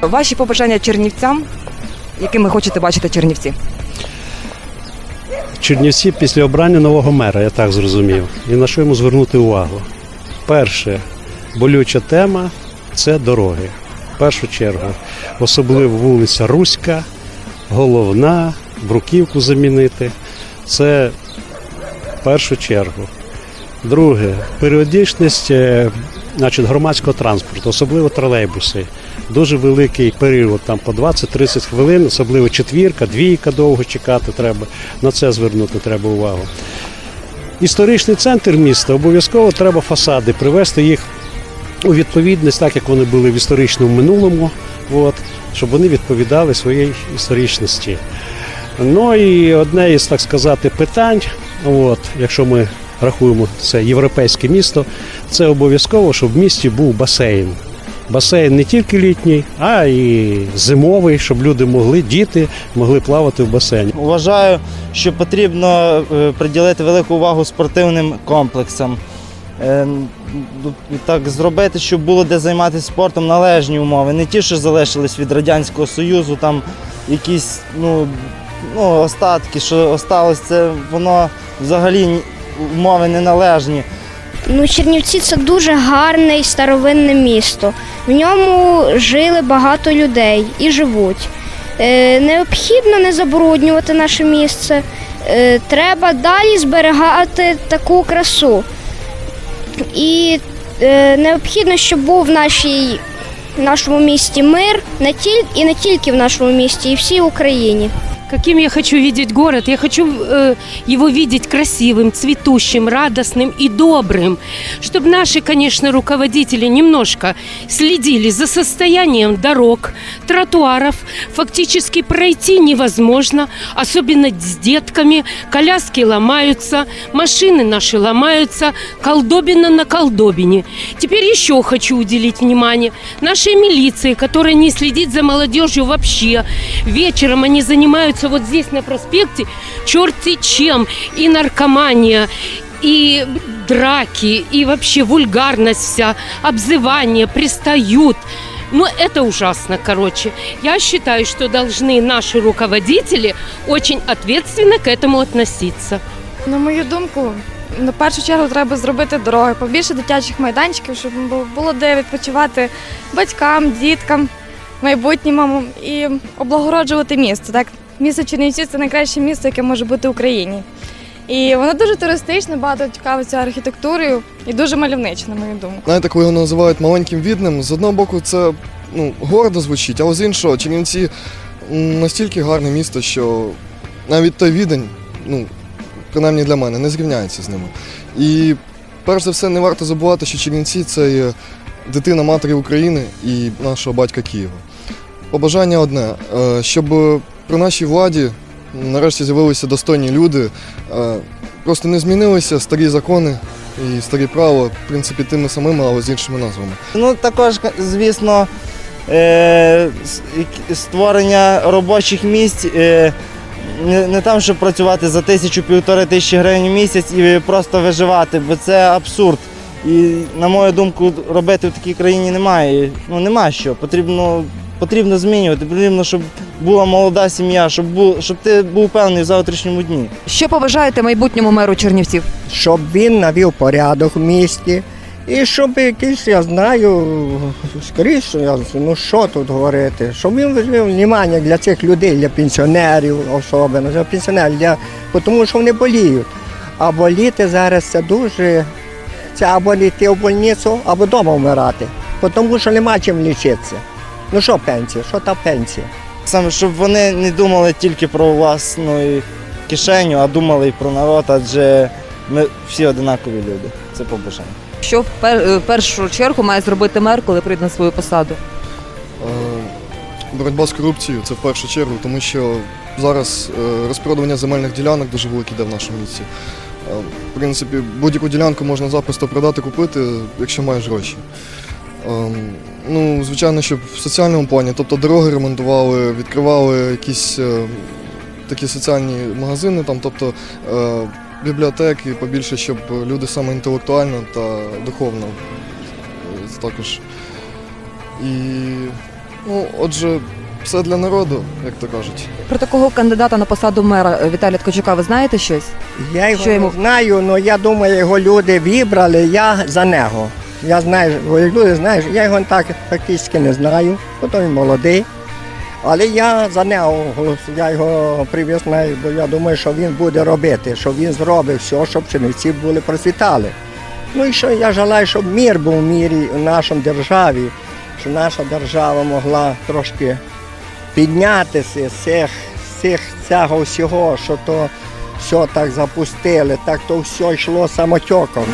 Ваші побажання чернівцям, якими хочете бачити чернівці? Чернівці після обрання нового мера, я так зрозумів. І на що йому звернути увагу? Перше, болюча тема це дороги. В першу чергу, особливо вулиця Руська, головна, бруківку замінити. Це в першу чергу. Друге, періодичність е, значить, громадського транспорту, особливо тролейбуси. Дуже великий період, там по 20-30 хвилин, особливо четвірка, двійка довго чекати треба. На це звернути треба увагу. Історичний центр міста обов'язково треба фасади, привести їх у відповідність, так як вони були в історичному минулому, от, щоб вони відповідали своїй історичності. Ну і одне із, так сказати, питань, от, якщо ми рахуємо це європейське місто, це обов'язково, щоб в місті був басейн. Басейн не тільки літній, а й зимовий, щоб люди могли, діти могли плавати в басейні. Вважаю, що потрібно е, приділити велику увагу спортивним комплексам. Е, Так зробити, щоб було де займатися спортом належні умови. Не ті, що залишились від Радянського Союзу, там якісь ну, ну, остатки, що осталось, це воно взагалі умови неналежні. Ну, Чернівці це дуже гарне і старовинне місто. В ньому жили багато людей і живуть. Е, необхідно не забруднювати наше місце. Е, треба далі зберігати таку красу. І е, необхідно, щоб був в нашій, в нашому місті мир не тіль, і не тільки в нашому місті, і всій Україні. Каким я хочу видеть город? Я хочу э, его видеть красивым, цветущим, радостным и добрым. Чтобы наши, конечно, руководители немножко следили за состоянием дорог, тротуаров. Фактически пройти невозможно, особенно с детками. Коляски ломаются, машины наши ломаются, колдобина на колдобине. Теперь еще хочу уделить внимание нашей милиции, которая не следит за молодежью вообще. Вечером они занимаются вот здесь на проспекте черти чем. И наркомания, и драки, и вообще вульгарность вся, обзывание, пристают. Ну, это ужасно, короче. Я считаю, что должны наши руководители очень ответственно к этому относиться. На мою думку, на першу чергу треба зробити дороги, побільше дитячих майданчиків, щоб бу- було де відпочивати батькам, діткам, майбутньому і облагороджувати місто. Так, місто Чернівці це найкраще місто, яке може бути в Україні. І воно дуже туристичне, багато цікавиться архітектурою і дуже мальовниче, на мою думку. Знаєте, коли його називають маленьким відним, з одного боку це ну, гордо звучить, але з іншого, Чернівці настільки гарне місто, що навіть той відень, ну, принаймні для мене, не зрівняється з ними. І перш за все не варто забувати, що Чернівці це є дитина матері України і нашого батька Києва. Побажання одне, е, щоб при нашій владі нарешті з'явилися достойні люди, е, просто не змінилися старі закони і старі правила, в принципі, тими самими, але з іншими назвами. Ну, також, звісно, е, створення робочих місць. Е, не, там, щоб працювати за тисячу півтори тисячі гривень в місяць і просто виживати, бо це абсурд. І, на мою думку, робити в такій країні немає. Ну, нема що. Потрібно, потрібно змінювати. Потрібно, щоб була молода сім'я, щоб, бу, щоб ти був певний в завтрашньому дні. Що побажаєте майбутньому меру Чернівців? щоб він навів порядок в місті. І щоб якийсь, я знаю, скоріше, я- ну що тут говорити, щоб він виявив увагу для цих людей, для пенсіонерів особливо, для пенсіонерів, для, тому що вони боліють. А боліти зараз це дуже, це або йти в больницю, або вдома вмирати, тому що нема чим лічитися. Ну що пенсія, що та пенсія? Саме щоб вони не думали тільки про власну кишеню, а думали і про народ, адже ми всі одинакові люди. Це побажання. Що в пер- е, першу чергу має зробити мер, коли прийде на свою посаду? Е, Боротьба з корупцією це в першу чергу, тому що зараз е, розпродування земельних ділянок дуже велике йде в нашому місті. Е, В принципі, будь-яку ділянку можна запросто продати, купити, якщо маєш гроші. Ем, Ну, звичайно, щоб в соціальному плані, тобто дороги ремонтували, відкривали якісь е, такі соціальні магазини, там, тобто е, бібліотеки побільше, щоб люди саме інтелектуально та духовно е, також. І Ну, отже, все для народу, як то кажуть. Про такого кандидата на посаду мера е, Віталія Ткачука ви знаєте щось? Я його Що йому- не знаю, але я думаю, його люди вибрали, я за нього. Я знаю, люди знають, я його так практично не знаю, бо він молодий. Але я за нього я його привіз, бо я думаю, що він буде робити, що він зробить все, щоб Чернівці були процвітали. Ну і що я желаю, щоб мир був в мірі в нашій державі, щоб наша держава могла трошки піднятися з цих, цих цього всього, що то все так запустили, так то все йшло самотеком.